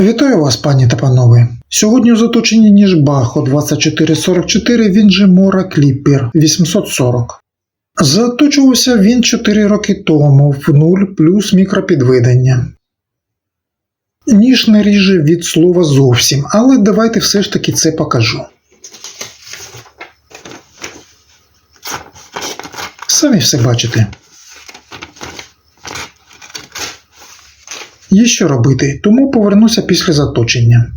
Вітаю вас, пані та панове. Сьогодні у заточенні ніж Бахо 2444 він же Мора Кліппер 840. Заточувався він 4 роки тому в 0 плюс мікропідведення. Ніж не ріже від слова зовсім, але давайте все ж таки це покажу. Самі все бачите. Є що робити, тому повернуся після заточення.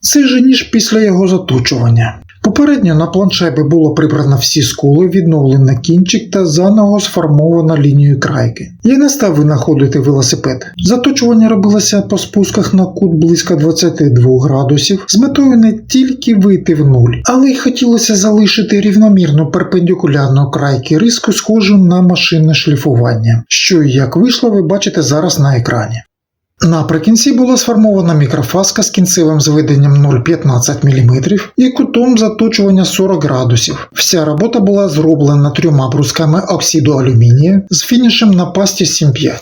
Це же ніж після його заточування. Попередньо на планшебі було прибрано всі скули, відновлено кінчик та заново сформовано лінію крайки. Я не став винаходити велосипед. Заточування робилося по спусках на кут близько 22 градусів з метою не тільки вийти в нуль, але й хотілося залишити рівномірну перпендикулярну крайки риску, схожу на машинне шліфування, що і як вийшло, ви бачите зараз на екрані. Наприкінці була сформована мікрофаска з кінцевим зведенням 0,15 мм і кутом заточування 40 градусів. Вся робота була зроблена трьома брусками оксиду алюмінія з фінішем на пасті 7,5.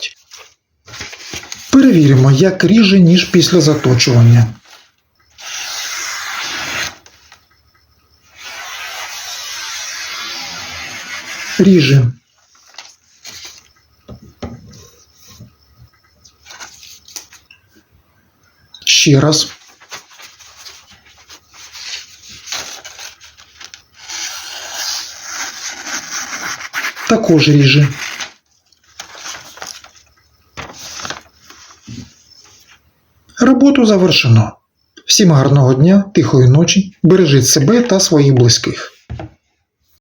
Перевіримо, як ріже ніж після заточування. Ріже. Ще раз. Також ріже. Роботу завершено. Всім гарного дня, тихої ночі, бережіть себе та своїх близьких.